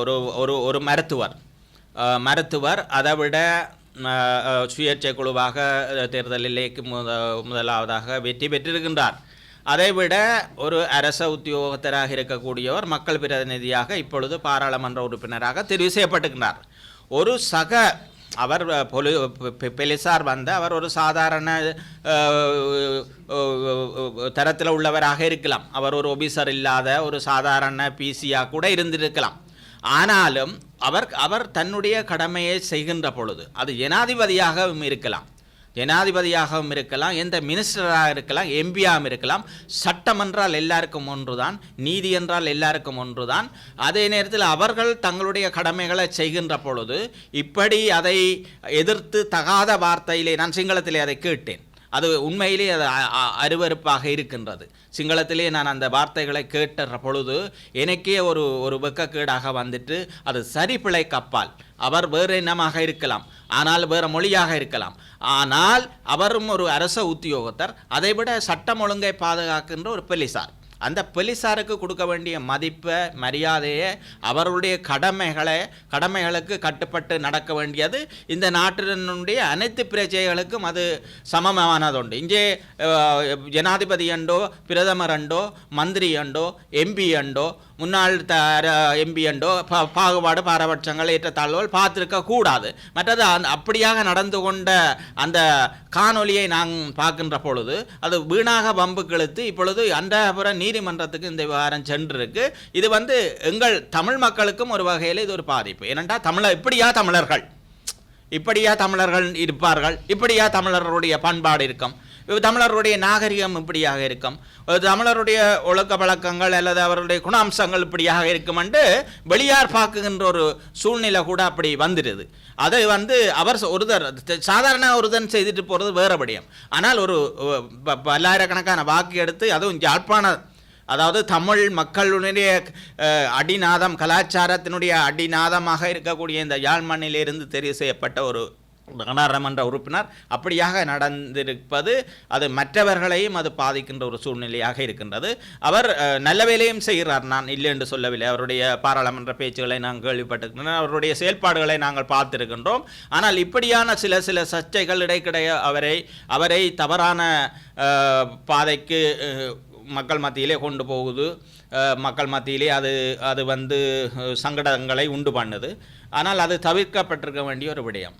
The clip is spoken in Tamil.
ஒரு ஒரு ஒரு மருத்துவர். மருத்துவர் அதை விட சுயேட்சை குழுவாக தேர்தலிலேக்கு முத முதலாவதாக வெற்றி பெற்றிருக்கின்றார். அதைவிட ஒரு அரச உத்தியோகத்தராக இருக்கக்கூடியவர் மக்கள் பிரதிநிதியாக இப்பொழுது பாராளுமன்ற உறுப்பினராக தெரிவு செய்யப்பட்டிருக்கிறார் ஒரு சக அவர் பொலி பெலிசார் வந்த அவர் ஒரு சாதாரண தரத்தில் உள்ளவராக இருக்கலாம். அவர் ஒரு ஒபிசர் இல்லாத ஒரு சாதாரண பிசியாக கூட இருந்திருக்கலாம். ஆனாலும் அவர் அவர் தன்னுடைய கடமையை செய்கின்ற பொழுது அது ஜனாதிபதியாகவும் இருக்கலாம். ஜனாதிபதியாகவும் இருக்கலாம் எந்த மினிஸ்டராக இருக்கலாம் எம்பியாகவும் இருக்கலாம் சட்டம் என்றால் எல்லாருக்கும் ஒன்றுதான் நீதி என்றால் எல்லாருக்கும் ஒன்றுதான். அதே நேரத்தில் அவர்கள் தங்களுடைய கடமைகளை செய்கின்ற பொழுது இப்படி அதை எதிர்த்து தகாத வார்த்தையிலே நான் சிங்களத்திலே அதை கேட்டேன். அது உண்மையிலே அது அ- அருவருப்பாக இருக்கின்றது. சிங்களத்திலே நான் அந்த வார்த்தைகளை கேட்டுற பொழுது எனக்கே ஒரு ஒரு வெக்கக்கேடாக வந்துட்டு அது சரி பிழை கப்பால். அவர் வேறு இனமாக இருக்கலாம். ஆனால் வேறு மொழியாக இருக்கலாம். ஆனால் அவரும் ஒரு அரச உத்தியோகத்தர். அதைவிட சட்டம் ஒழுங்கை பாதுகாக்கின்ற ஒரு போலீசார் அந்த போலீஸாருக்கு கொடுக்க வேண்டிய மதிப்பை மரியாதையை அவருடைய கடமைகளை கடமைகளுக்கு கட்டுப்பட்டு நடக்க வேண்டியது இந்த நாட்டினுடைய அனைத்து பிரஜைகளுக்கும் அது சமமானது உண்டு இங்கே ஜனாதிபதி அண்டோ பிரதமர் அண்டோ மந்திரி அண்டோ எம்பி அண்டோ முன்னாள் த எம்பியண்டோ பா பாகுபாடு பாரபட்சங்கள் ஏற்றத்தாழ்வுகள் பார்த்துருக்க கூடாது. மற்றது அந் அப்படியாக நடந்து கொண்ட அந்த காணொலியை நான் பார்க்கின்ற பொழுது அது வீணாக பம்புக்கு இழுத்து இப்பொழுது அண்டபுர நீதிமன்றத்துக்கு இந்த விவகாரம் சென்றிருக்கு. இது வந்து எங்கள் தமிழ் மக்களுக்கும் ஒரு வகையில் இது ஒரு பாதிப்பு. ஏனென்றால் தமிழர் இப்படியா தமிழர்கள்? இப்படியா தமிழர்கள் இருப்பார்கள்? இப்படியா தமிழர்களுடைய பண்பாடு இருக்கும்? தமிழருடைய நாகரிகம் இப்படியாக இருக்கும். தமிழருடைய ஒழுக்க பழக்கங்கள் அல்லது அவருடைய குணாம்சங்கள் இப்படியாக இருக்கும் என்று வெளியார் பார்க்குகின்ற ஒரு சூழ்நிலை கூட அப்படி வந்துடுது. அதை வந்து அவர் ஒருதர் சாதாரண ஒருதன் செய்துட்டு போகிறது வேறுபடியும் ஆனால் ஒரு பல்லாயிரக்கணக்கான வாக்கு எடுத்து அதுவும் யாழ்ப்பாண அதாவது தமிழ் மக்களுடைய அடிநாதம் கலாச்சாரத்தினுடைய அடிநாதமாக இருக்கக்கூடிய இந்த யாழ்மண்ணிலிருந்து தெரிவு செய்யப்பட்ட ஒரு நாடாளுமன்ற உறுப்பினர் அப்படியாக நடந்திருப்பது அது மற்றவர்களையும் அது பாதிக்கின்ற ஒரு சூழ்நிலையாக இருக்கின்றது. அவர் நல்ல வேலையும் செய்கிறார். நான் இல்லை என்று சொல்லவில்லை. அவருடைய பாராளுமன்ற பேச்சுகளை நாங்கள் கேள்விப்பட்டிருக்கின்றோம் அவருடைய செயல்பாடுகளை நாங்கள் பார்த்திருக்கின்றோம். ஆனால் இப்படியான சில சில சர்ச்சைகள் இடைக்கிடைய அவரை அவரை தவறான பாதைக்கு மக்கள் மத்தியிலே கொண்டு போகுது. மக்கள் மத்தியிலே அது அது வந்து சங்கடங்களை உண்டு பண்ணுது. ஆனால் அது தவிர்க்கப்பட்டிருக்க வேண்டிய ஒரு விடயம்.